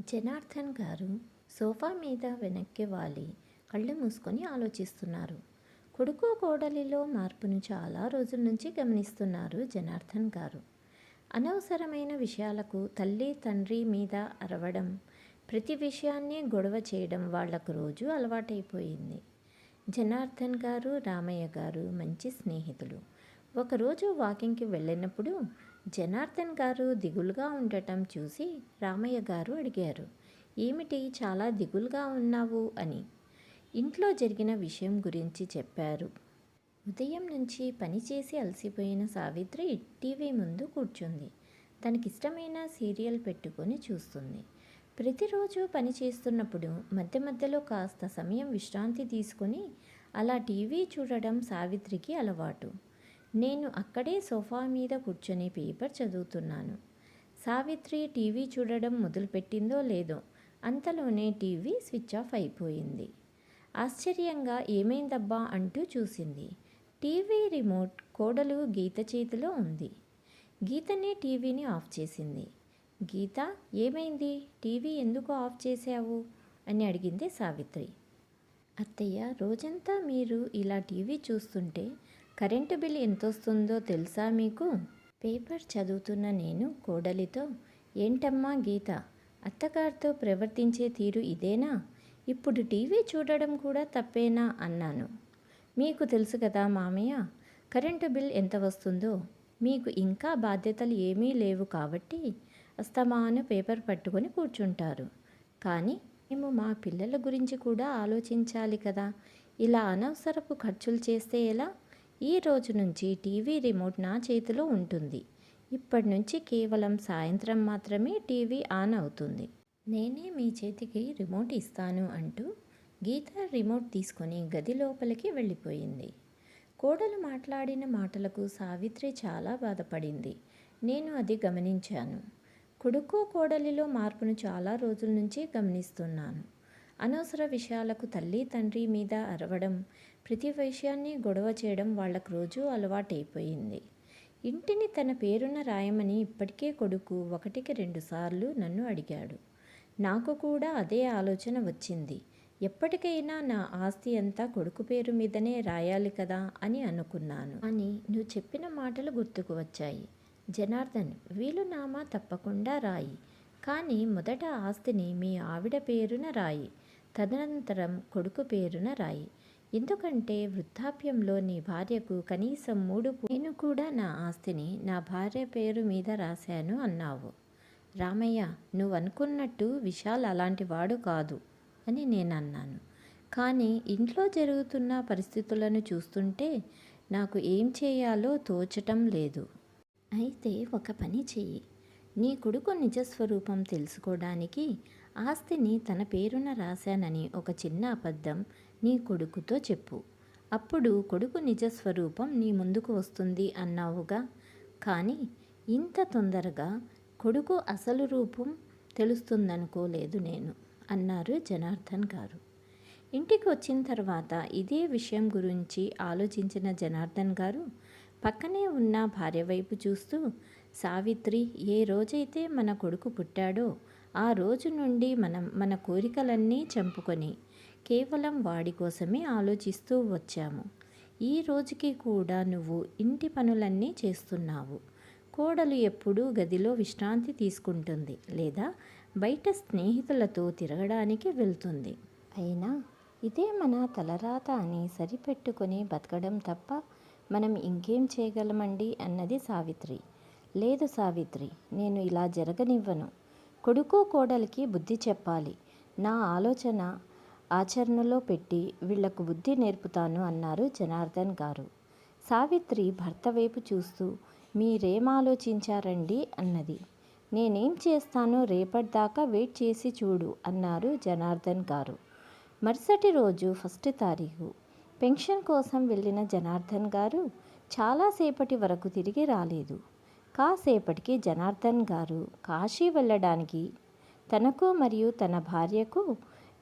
జనార్దన్ గారు సోఫా మీద వెనక్కి వాలి కళ్ళు మూసుకొని ఆలోచిస్తున్నారు. కొడుకు కోడలిలో మార్పును చాలా రోజుల నుంచి గమనిస్తున్నారు జనార్దన్ గారు. అనవసరమైన విషయాలకు తల్లి తండ్రి మీద అరవడం ప్రతి విషయాన్ని గొడవ చేయడం వాళ్ళకు రోజు అలవాటైపోయింది. జనార్దన్ గారు రామయ్య గారు మంచి స్నేహితులు. ఒకరోజు వాకింగ్కి వెళ్ళినప్పుడు జనార్దన్ గారు దిగులుగా ఉండటం చూసి రామయ్య గారు అడిగారు ఏమిటి చాలా దిగులుగా ఉన్నావు? అని. ఇంట్లో జరిగిన విషయం గురించి చెప్పారు. ఉదయం నుంచి పనిచేసి అలసిపోయిన సావిత్రి టీవీ ముందు కూర్చుంది. తనకిష్టమైన సీరియల్ పెట్టుకొని చూస్తుంది. ప్రతిరోజు పని చేస్తున్నప్పుడు మధ్య మధ్యలో కాస్త సమయం విశ్రాంతి తీసుకొని అలా టీవీ చూడడం సావిత్రికి అలవాటు. నేను అక్కడే సోఫా మీద కూర్చొని పేపర్ చదువుతున్నాను. సావిత్రి టీవీ చూడడం మొదలుపెట్టిందో లేదో అంతలోనే టీవీ స్విచ్ ఆఫ్ అయిపోయింది. ఆశ్చర్యంగా ఏమైందబ్బా అంటూ చూసింది. టీవీ రిమోట్ కోడలు గీత చేతిలో ఉంది. గీతనే టీవీని ఆఫ్ చేసింది. గీత ఏమైంది? టీవీ ఎందుకు ఆఫ్ చేశావు? అని అడిగింది సావిత్రి. అత్తయ్య రోజంతా మీరు ఇలా టీవీ చూస్తుంటే కరెంటు బిల్ ఎంతొస్తుందో తెలుసా మీకు? పేపర్ చదువుతున్న నేను కోడలితో ఏంటమ్మా గీత అత్తగారితో ప్రవర్తించే తీరు ఇదేనా? ఇప్పుడు టీవీ చూడడం కూడా తప్పేనా? అన్నాను. మీకు తెలుసు కదా మామయ్య కరెంటు బిల్ ఎంత వస్తుందో. మీకు ఇంకా బాధ్యతలు ఏమీ లేవు కాబట్టి అస్తమాను పేపర్ పట్టుకొని కూర్చుంటారు. కానీ మేము మా పిల్లల గురించి కూడా ఆలోచించాలి కదా. ఇలా అనవసరపు ఖర్చులు చేస్తే ఎలా? ఈ రోజు నుంచి టీవీ రిమోట్ నా చేతిలో ఉంటుంది. ఇప్పటి నుంచి కేవలం సాయంత్రం మాత్రమే టీవీ ఆన్ అవుతుంది. నేనే మీ చేతికి రిమోట్ ఇస్తాను అంటూ గీత రిమోట్ తీసుకొని గది లోపలికి వెళ్ళిపోయింది. కోడలు మాట్లాడిన మాటలకు సావిత్రి చాలా బాధపడింది. నేను అది గమనించాను. కొడుకు కోడలిలో మార్పును చాలా రోజుల నుంచి గమనిస్తున్నాను. అనవసర విషయాలకు తల్లి తండ్రి మీద అరవడం ప్రతి విషయాన్ని గొడవ చేయడం వాళ్ళకు రోజు అలవాటైపోయింది. ఇంటిని తన పేరున రాయమని ఇప్పటికే కొడుకు ఒకటికి రెండుసార్లు నన్ను అడిగాడు. నాకు కూడా అదే ఆలోచన వచ్చింది. ఎప్పటికైనా నా ఆస్తి అంతా కొడుకు పేరు మీదనే రాయాలి కదా అని అనుకున్నాను. అని నువ్వు చెప్పిన మాటలు గుర్తుకు వచ్చాయి. జనార్దన్ వీలునామా తప్పకుండా రాయి. కానీ మొదట ఆస్తిని మీ ఆవిడ పేరున రాయి. తదనంతరం కొడుకు పేరున రాయి. ఎందుకంటే వృద్ధాప్యంలో నీ భార్యకు కనీసం మూడు నేను కూడా నా ఆస్తిని నా భార్య పేరు మీద రాశాను అన్నావు. రామయ్య నువ్వు అనుకున్నట్టు విశాల్ అలాంటి వాడు కాదు అని నేను అన్నాను కానీ ఇంట్లో జరుగుతున్న పరిస్థితులను చూస్తుంటే నాకు ఏం చేయాలో తోచటం లేదు. అయితే ఒక పని చెయ్యి. నీ కొడుకు నిజస్వరూపం తెలుసుకోవడానికి ఆస్తిని తన పేరున రాశానని ఒక చిన్న అబద్ధం నీ కొడుకుతో చెప్పు. అప్పుడు కొడుకు నిజస్వరూపం నీ ముందుకు వస్తుంది అన్నావుగా. కానీ ఇంత తొందరగా కొడుకు అసలు రూపం తెలుస్తుందనుకోలేదు నేను అన్నారు జనార్దన్ గారు. ఇంటికి వచ్చిన తర్వాత ఇదే విషయం గురించి ఆలోచించిన జనార్దన్ గారు పక్కనే ఉన్న భార్య వైపు చూస్తూ సావిత్రి ఏ రోజైతే మన కొడుకు పుట్టాడో ఆ రోజు నుండి మనం మన కోరికలన్నీ చంపుకొని కేవలం వాడి కోసమే ఆలోచిస్తూ వచ్చాము. ఈ రోజుకి కూడా నువ్వు ఇంటి పనులన్నీ చేస్తున్నావు. కోడలు ఎప్పుడూ గదిలో విశ్రాంతి తీసుకుంటుంది లేదా బయట స్నేహితులతో తిరగడానికి వెళ్తుంది. అయినా ఇదే మన తలరాత అని సరిపెట్టుకొని బతకడం తప్ప మనం ఇంకేం చేయగలమండి అన్నది సావిత్రి. లేదు సావిత్రి నేను ఇలా జరగనివ్వను. కొడుకు కోడలికి బుద్ధి చెప్పాలి. నా ఆలోచన ఆచరణలో పెట్టి వీళ్ళకు బుద్ధి నేర్పుతాను అన్నారు జనార్దన్ గారు. సావిత్రి భర్త వైపు చూస్తూ మీరేం ఆలోచించారండి అన్నది. నేనేం చేస్తానో రేపటిదాకా వెయిట్ చేసి చూడు అన్నారు జనార్దన్ గారు. మరుసటి రోజు ఫస్ట్ తారీఖు. పెన్షన్ కోసం వెళ్ళిన జనార్దన్ గారు చాలాసేపటి వరకు తిరిగి రాలేదు. కాసేపటికి జనార్దన్ గారు కాశీ వెళ్ళడానికి తనకు మరియు తన భార్యకు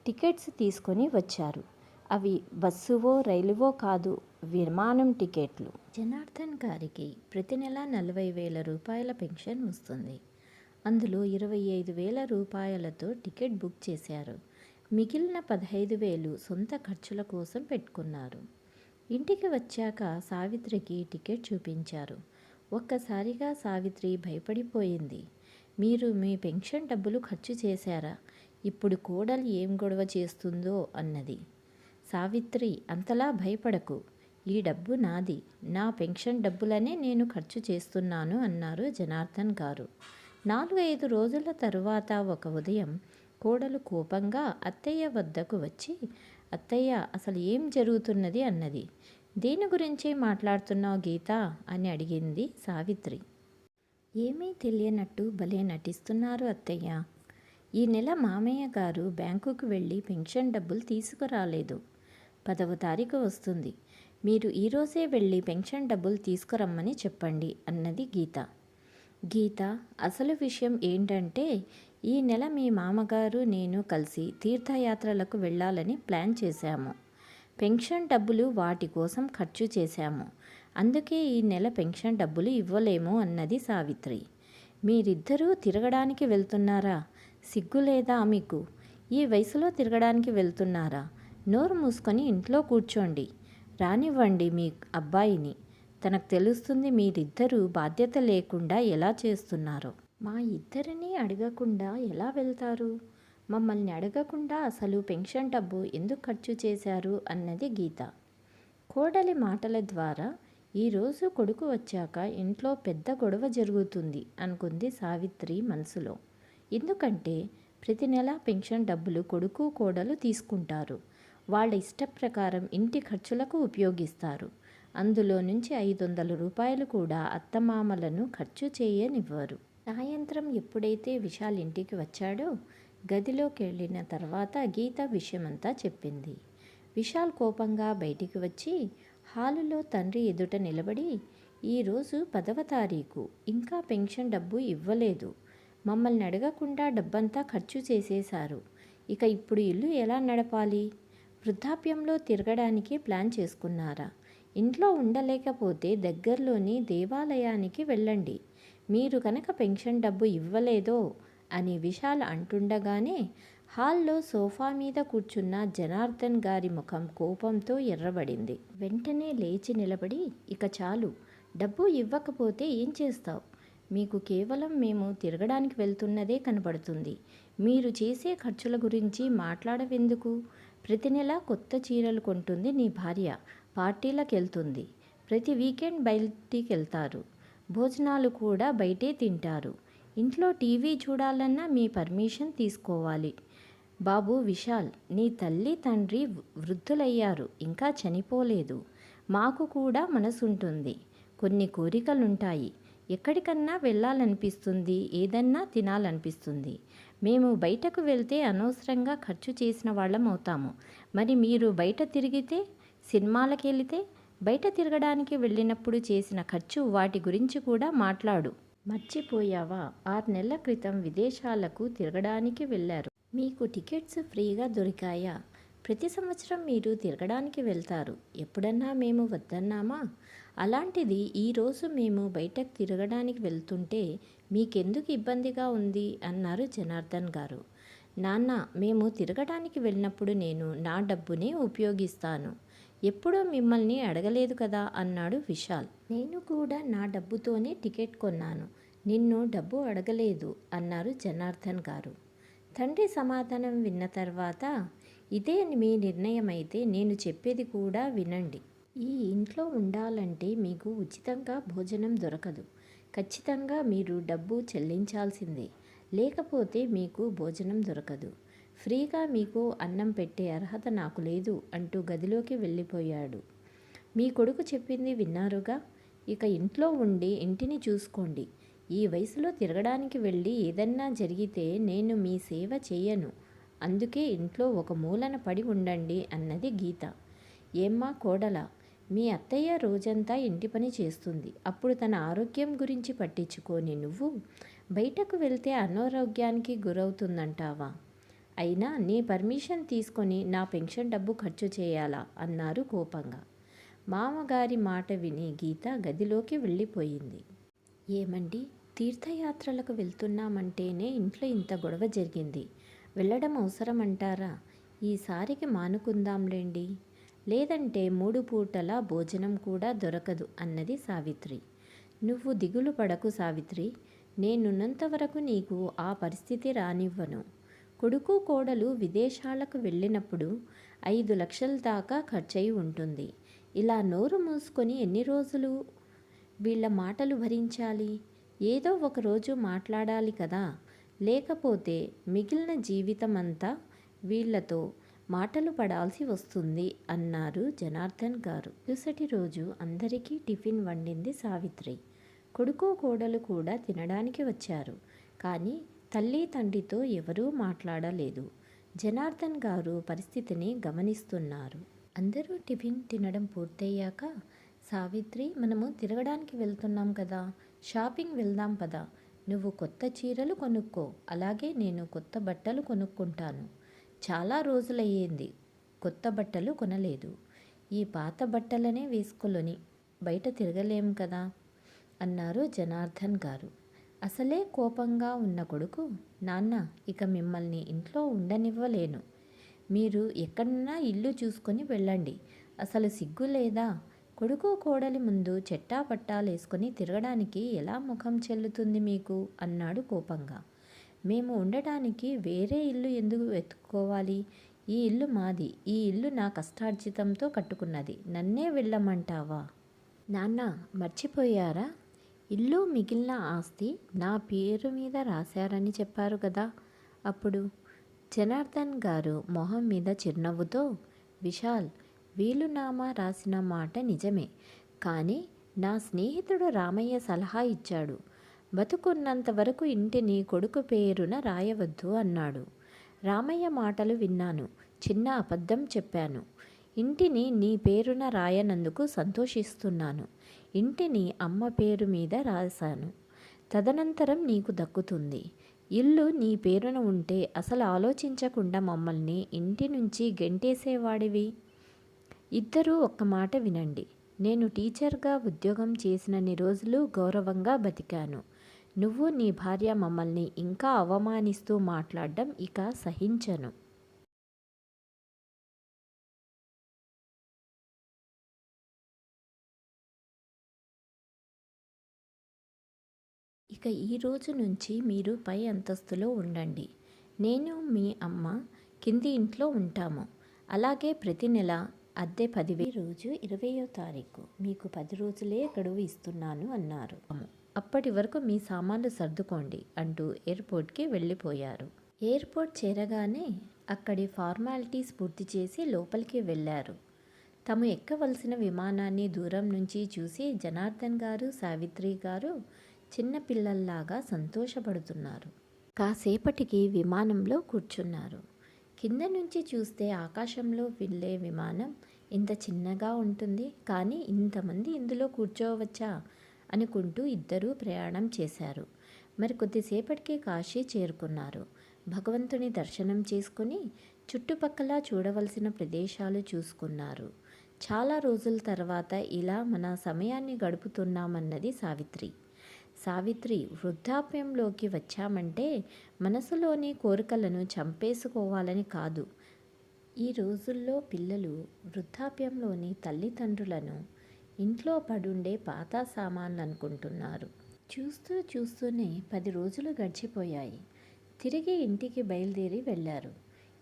టికెట్స్ తీసుకొని వచ్చారు. అవి బస్సువో రైలువో కాదు విమానం టికెట్లు. జనార్దన్ గారికి ప్రతి నెల నలభై వేల రూపాయల పెన్షన్ వస్తుంది. అందులో ఇరవై ఐదు వేల రూపాయలతో టికెట్ బుక్ చేశారు. మిగిలిన పదహైదు వేలు సొంత ఖర్చుల కోసం పెట్టుకున్నారు. ఇంటికి వచ్చాక సావిత్రికి టికెట్ చూపించారు. ఒక్కసారిగా సావిత్రి భయపడిపోయింది. మీరు మీ పెన్షన్ డబ్బులు ఖర్చు చేశారా? ఇప్పుడు కోడలు ఏం గొడవ చేస్తుందో అన్నది. సావిత్రి అంతలా భయపడకు. ఈ డబ్బు నాది. నా పెన్షన్ డబ్బులనే నేను ఖర్చు చేస్తున్నాను అన్నారు జనార్దన్ గారు. నాలుగైదు రోజుల తరువాత ఒక ఉదయం కోడలు కోపంగా అత్తయ్య వద్దకు వచ్చి అత్తయ్య అసలు ఏం జరుగుతున్నది? అన్నది. దేని గురించి మాట్లాడుతున్నావు గీత? అని అడిగింది సావిత్రి. ఏమీ తెలియనట్టు భలే నటిస్తున్నారు అత్తయ్య. ఈ నెల మామయ్య గారు బ్యాంకుకు వెళ్ళి పెన్షన్ డబ్బులు తీసుకురాలేదు. పదవ తారీఖు వస్తుంది. మీరు ఈరోజే వెళ్ళి పెన్షన్ డబ్బులు తీసుకురమ్మని చెప్పండి అన్నది గీత. గీత అసలు విషయం ఏంటంటే ఈ నెల మీ మామగారు నేను కలిసి తీర్థయాత్రలకు వెళ్ళాలని ప్లాన్ చేశాము. పెన్షన్ డబ్బులు వాటి కోసం ఖర్చు చేశాము. అందుకే ఈ నెల పెన్షన్ డబ్బులు ఇవ్వలేము అన్నది సావిత్రి. మీరిద్దరూ తిరగడానికి వెళ్తున్నారా? సిగ్గు లేదా మీకు? ఈ వయసులో తిరగడానికి వెళ్తున్నారా? నోరు మూసుకొని ఇంట్లో కూర్చోండి. రానివ్వండి మీ అబ్బాయిని. తనకు తెలుస్తుంది మీరిద్దరూ బాధ్యత లేకుండా ఎలా చేస్తున్నారో. మా ఇద్దరిని అడగకుండా ఎలా వెళ్తారు? మమ్మల్ని అడగకుండా అసలు పెన్షన్ డబ్బు ఎందుకు ఖర్చు చేశారు అన్నది గీత. కోడలి మాటల ద్వారా ఈరోజు కొడుకు వచ్చాక ఇంట్లో పెద్ద గొడవ జరుగుతుంది అనుకుంది సావిత్రి మనసులో. ఎందుకంటే ప్రతి నెల పెన్షన్ డబ్బులు కొడుకు కోడలు తీసుకుంటారు. వాళ్ళ ఇష్ట ప్రకారం ఇంటి ఖర్చులకు ఉపయోగిస్తారు. అందులో నుంచి ఐదు వందల రూపాయలు కూడా అత్తమామలను ఖర్చు చేయనివ్వరు. సాయంత్రం ఎప్పుడైతే విశాల్ ఇంటికి వచ్చాడో గదిలోకి వెళ్ళిన తర్వాత గీత విషయమంతా చెప్పింది. విశాల్ కోపంగా బయటికి వచ్చి హాలులో తండ్రి ఎదుట నిలబడి ఈరోజు పదవ తారీఖు ఇంకా పెన్షన్ డబ్బు ఇవ్వలేదు. మమ్మల్ని అడగకుండా డబ్బంతా ఖర్చు చేసేశారు. ఇక ఇప్పుడు ఇల్లు ఎలా నడపాలి? వృద్ధాప్యంలో తిరగడానికి ప్లాన్ చేసుకున్నారా? ఇంట్లో ఉండలేకపోతే దగ్గరలోని దేవాలయానికి వెళ్ళండి. మీరు కనుక పెన్షన్ డబ్బు ఇవ్వలేదో అని విశాల్ అంటుండగానే హాల్లో సోఫా మీద కూర్చున్న జనార్దన్ గారి ముఖం కోపంతో ఎర్రబడింది. వెంటనే లేచి నిలబడి ఇక చాలు. డబ్బు ఇవ్వకపోతే ఏం చేస్తావు? మీకు కేవలం మేము తిరగడానికి వెళ్తున్నదే కనబడుతుంది. మీరు చేసే ఖర్చుల గురించి మాట్లాడవెందుకు? ప్రతి నెల కొత్త చీరలు కొంటుంది నీ భార్య. పార్టీలకు వెళ్తుంది ప్రతి వీకెండ్ బయటికి వెళ్తారు భోజనాలు కూడా బయటే తింటారు. ఇంట్లో టీవీ చూడాలన్నా మీ పర్మిషన్ తీసుకోవాలి. బాబు విశాల్ నీ తల్లి తండ్రి వృద్ధులయ్యారు. ఇంకా చనిపోలేదు. మాకు కూడా మనసుంటుంది. కొన్ని కోరికలుంటాయి. ఎక్కడికన్నా వెళ్ళాలనిపిస్తుంది ఏదన్నా తినాలనిపిస్తుంది. మేము బయటకు వెళ్తే అనవసరంగా ఖర్చు చేసిన వాళ్ళం అవుతాము. మరి మీరు బయట తిరిగితే సినిమాలకు వెళితే బయట తిరగడానికి వెళ్ళినప్పుడు చేసిన ఖర్చు వాటి గురించి కూడా మాట్లాడు. మర్చిపోయావా? ఆరు నెలల క్రితం విదేశాలకు తిరగడానికి వెళ్ళారు. మీకు టికెట్స్ ఫ్రీగా దొరికాయా? ప్రతి సంవత్సరం మీరు తిరగడానికి వెళ్తారు. ఎప్పుడన్నా మేము వద్దన్నామా? అలాంటిది ఈరోజు మేము బయటకు తిరగడానికి వెళ్తుంటే మీకెందుకు ఇబ్బందిగా ఉంది? అన్నారు జనార్దన్ గారు. నాన్న మేము తిరగడానికి వెళ్ళినప్పుడు నేను నా డబ్బునే ఉపయోగిస్తాను. ఎప్పుడూ మిమ్మల్ని అడగలేదు కదా? అన్నాడు విశాల్. నేను కూడా నా డబ్బుతోనే టికెట్ కొన్నాను. నిన్ను డబ్బు అడగలేదు అన్నారు జనార్దన్ గారు. తండ్రి సమాధానం విన్న తర్వాత ఇదే మీ నిర్ణయం అయితే నేను చెప్పేది కూడా వినండి. ఈ ఇంట్లో ఉండాలంటే మీకు ఉచితంగా భోజనం దొరకదు. ఖచ్చితంగా మీరు డబ్బు చెల్లించాల్సిందే. లేకపోతే మీకు భోజనం దొరకదు. ఫ్రీగా మీకు అన్నం పెట్టే అర్హత నాకు లేదు అంటూ గదిలోకి వెళ్ళిపోయాడు. మీ కొడుకు చెప్పింది విన్నారుగా? ఇక ఇంట్లో ఉండి ఇంటిని చూసుకోండి. ఈ వయసులో తిరగడానికి వెళ్ళి ఏదన్నా జరిగితే నేను మీ సేవ చేయను. అందుకే ఇంట్లో ఒక మూలన పడి ఉండండి అన్నది గీత. ఏమ్మా కోడల మీ అత్తయ్య రోజంతా ఇంటి పని చేస్తుంది. అప్పుడు తన ఆరోగ్యం గురించి పట్టించుకొని నువ్వు బయటకు వెళ్తే అనారోగ్యానికి గురవుతుందంటావా? అయినా నీ పర్మిషన్ తీసుకొని నా పెన్షన్ డబ్బు ఖర్చు చేయాలా? అన్నారు కోపంగా. మామగారి మాట విని గీత గదిలోకి వెళ్ళిపోయింది. ఏమండి తీర్థయాత్రలకు వెళ్తున్నామంటేనే ఇంట్లో ఇంత గొడవ జరిగింది. వెళ్ళడం అవసరమంటారా? ఈసారికి మానుకుందాంలేండి లేదంటే మూడు పూటల భోజనం కూడా దొరకదు అన్నది సావిత్రి. నువ్వు దిగులు పడకు సావిత్రి. నేనున్నంత వరకు నీకు ఆ పరిస్థితి రానివ్వను. కొడుకు కోడలు విదేశాలకు వెళ్ళినప్పుడు ఐదు లక్షల దాకా ఖర్చయి ఉంటుంది. ఇలా నోరు మూసుకొని ఎన్ని రోజులు వీళ్ళ మాటలు భరించాలి? ఏదో ఒకరోజు మాట్లాడాలి కదా. లేకపోతే మిగిలిన జీవితం అంతా వీళ్ళతో మాటలు పడాల్సి వస్తుంది అన్నారు జనార్దన్ గారు. మరుసటి రోజు అందరికీ టిఫిన్ వండింది సావిత్రి. కొడుకు కోడలు కూడా తినడానికి వచ్చారు. కానీ తల్లి తండ్రితో ఎవరూ మాట్లాడలేదు. జనార్దన్ గారు పరిస్థితిని గమనిస్తున్నారు. అందరూ టిఫిన్ తినడం పూర్తయ్యాక సావిత్రి మనము తిరగడానికి వెళ్తున్నాం కదా. షాపింగ్ వెళ్దాం పదా. నువ్వు కొత్త చీరలు కొనుక్కో అలాగే నేను కొత్త బట్టలు కొనుక్కుంటాను. చాలా రోజులయ్యింది కొత్త బట్టలు కొనలేదు. ఈ పాత బట్టలనే వేసుకొని బయట తిరగలేం కదా? అన్నారు జనార్దన్ గారు. అసలే కోపంగా ఉన్న కొడుకు నాన్న ఇక మిమ్మల్ని ఇంట్లో ఉండనివ్వలేను. మీరు ఎక్కడన్నా ఇల్లు చూసుకొని వెళ్ళండి. అసలు సిగ్గు లేదా కొడుకు కోడలి ముందు చెట్టా పట్టాలేసుకుని తిరగడానికి ఎలా ముఖం చెల్లుతుంది మీకు? అన్నాడు కోపంగా. మేము ఉండటానికి వేరే ఇల్లు ఎందుకు వెతుక్కోవాలి? ఈ ఇల్లు మాది. ఈ ఇల్లు నా కష్టార్జితంతో కట్టుకున్నది. నన్నే వెళ్ళమంటావా? నాన్న మర్చిపోయారా? ఇల్లు మిగిలిన ఆస్తి నా పేరు మీద రాశారని చెప్పారు కదా. అప్పుడు జనార్దన్ గారు మొహం మీద చిరునవ్వుతో విశాల్ వీలునామా రాసిన మాట నిజమే. కానీ నా స్నేహితుడు రామయ్య సలహా ఇచ్చాడు. బతుకున్నంత వరకు ఇంటిని కొడుకు పేరున రాయవద్దు అన్నాడు. రామయ్య మాటలు విన్నాను. చిన్న అబద్ధం చెప్పాను. ఇంటిని నీ పేరున రాయనందుకు సంతోషిస్తున్నాను. ఇంటిని అమ్మ పేరు మీద రాశాను. తదనంతరం నీకు దక్కుతుంది. ఇల్లు నీ పేరున ఉంటే అసలు ఆలోచించకుండా మమ్మల్ని ఇంటి నుంచి గెంటేసేవాడివి? ఇద్దరూ ఒక్క మాట వినండి. నేను టీచర్గా ఉద్యోగం చేసినన్ని రోజులు గౌరవంగా బతికాను. నువ్వు నీ భార్య మమ్మల్ని ఇంకా అవమానిస్తూ మాట్లాడడం ఇక సహించను. ఇక ఈ రోజు నుంచి మీరు పై అంతస్తులో ఉండండి. నేను మీ అమ్మ కింది ఇంట్లో ఉంటాము. అలాగే ప్రతి నెల అద్దె పదివే రోజు ఇరవయో తారీఖు. మీకు పది రోజులే గడువు ఇస్తున్నాను అన్నారు. అప్పటి వరకు మీ సామాన్లు సర్దుకోండి అంటూ ఎయిర్పోర్ట్కి వెళ్ళిపోయారు. ఎయిర్పోర్ట్ చేరగానే అక్కడి ఫార్మాలిటీస్ పూర్తి చేసి లోపలికి వెళ్ళారు. తాము ఎక్కవలసిన విమానాన్ని దూరం నుంచి చూసి జనార్దన్ గారు సావిత్రి గారు చిన్నపిల్లల్లాగా సంతోషపడుతున్నారు. కాసేపటికి విమానంలో కూర్చున్నారు. కింద నుంచి చూస్తే ఆకాశంలో వెళ్ళే విమానం ఇంత చిన్నగా ఉంటుంది కానీ ఇంతమంది ఇందులో కూర్చోవచ్చా? అనుకుంటూ ఇద్దరూ ప్రయాణం చేశారు. మరి కొద్దిసేపటికి కాశీ చేరుకున్నారు. భగవంతుని దర్శనం చేసుకుని చుట్టుపక్కల చూడవలసిన ప్రదేశాలు చూసుకున్నారు. చాలా రోజుల తర్వాత ఇలా మన సమయాన్ని గడుపుతున్నామన్నది సావిత్రి. సావిత్రి వృద్ధాప్యంలోకి వచ్చామంటే మనసులోని కోరికలను చంపేసుకోవాలని కాదు. ఈ రోజుల్లో పిల్లలు వృద్ధాప్యంలోని తల్లిదండ్రులను ఇంట్లో పడుండే పాత సామాన్లు అనుకుంటున్నారు చూస్తూ చూస్తూనే పది రోజులు గడిచిపోయాయి. తిరిగి ఇంటికి బయలుదేరి వెళ్ళారు.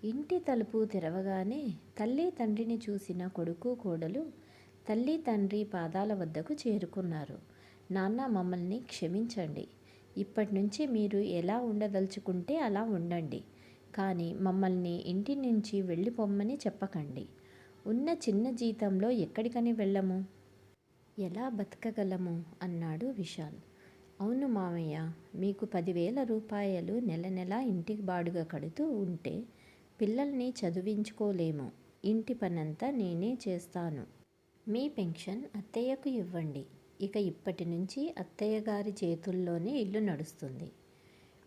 ఇంటి తలుపు తెరవగానే తల్లి తండ్రిని చూసిన కొడుకు కోడలు తల్లి తండ్రి పాదాల వద్దకు చేరుకున్నారు. నాన్న మమ్మల్ని క్షమించండి. ఇప్పటి నుంచి మీరు ఎలా ఉండదలుచుకుంటే అలా ఉండండి. కానీ మమ్మల్ని ఇంటి నుంచి వెళ్ళిపోమ్మని చెప్పకండి. ఉన్న చిన్న జీతంలో ఎక్కడికని వెళ్ళము? ఎలా బతకగలము? అన్నాడు విశాల్. అవును మామయ్య మీకు పదివేల రూపాయలు నెల నెల ఇంటికి బాడుగ కడుతూ ఉంటే పిల్లల్ని చదివించుకోలేము. ఇంటి పనంతా నేనే చేస్తాను. మీ పెన్షన్ అత్తయ్యకు ఇవ్వండి. ఇక ఇప్పటి నుంచి అత్తయ్య గారి చేతుల్లోనే ఇల్లు నడుస్తుంది.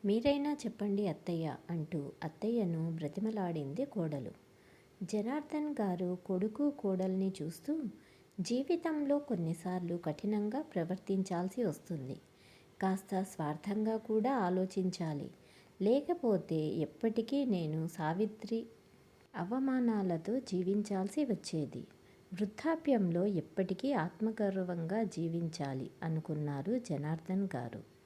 మీరైనా చెప్పండి అత్తయ్య అంటూ అత్తయ్యను బ్రతిమలాడింది కోడలు. జనార్దన్ గారు కొడుకు కోడల్ని చూస్తూ జీవితంలో కొన్నిసార్లు కఠినంగా ప్రవర్తించాల్సి వస్తుంది. కాస్త స్వార్థంగా కూడా ఆలోచించాలి. లేకపోతే ఎప్పటికీ నేను సావిత్రి అవమానాలతో జీవించాల్సి వచ్చేది. వృద్ధాప్యంలో ఎప్పటికీ ఆత్మగౌరవంగా జీవించాలి అనుకున్నారు జనార్దన్ గారు.